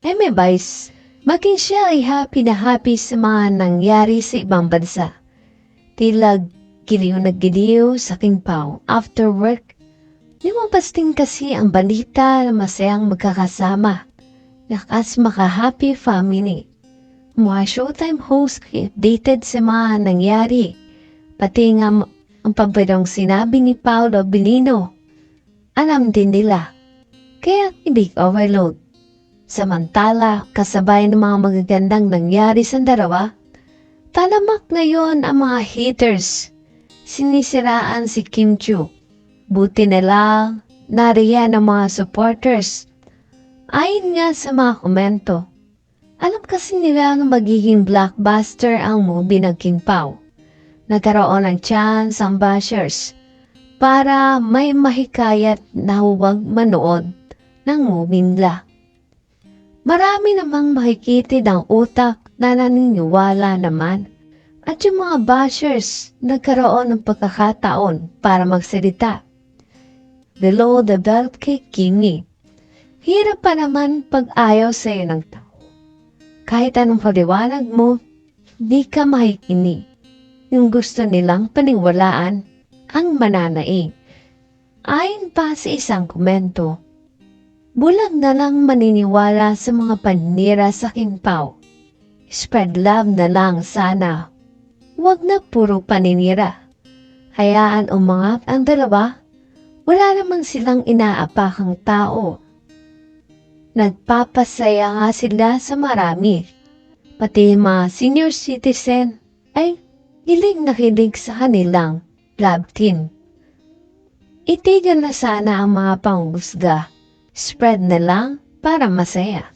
May vice, maging siya ay happy na happy sa mga nangyari sa ibang bansa. Tila giliw na giliw sa King Pao after work. Lumabas din kasi ang balita na masayang magkakasama. Lakas maka-happy family. Mga showtime host updated sa mga nangyari. Pati nga ang pagpedong sinabi ni Paolo Bilino. Alam din nila. Kaya hindi overload. Samantala, kasabay ng mga magagandang nangyari sa dalawa, talamak ngayon ang mga haters. Sinisiraan si Kim Chu. Buti na lang, nariyan ang mga supporters. Ayon nga sa mga komento, alam kasi nila na magiging blockbuster ang movie ng King Pao. Nagkaroon ng chance ang bashers para may mahikayat na huwag manood ng movie nila. Marami namang makikitid ang utak na naniniwala naman at yung mga bashers nagkaroon ng pagkakataon para magsalita. Below the belt kay Kimi. Hirap pa naman pag ayaw sa'yo ng tao. Kahit anong paliwanag mo, di ka makikinig. Yung gusto nilang paniwalaan ang mananaig. Ayon pa sa isang komento, bulag na lang maniniwala sa mga panira sa Kinpaw. Spread love na lang sana. Huwag na puro paninira. Hayaan umangat ang dalawa. Wala namang silang inaapakang tao. Nagpapasaya nga sila sa marami. Pati mga senior citizen ay hilig na hilig sa kanilang love team. Itigil na sana ang mga panghusga. Spread na lang para masaya.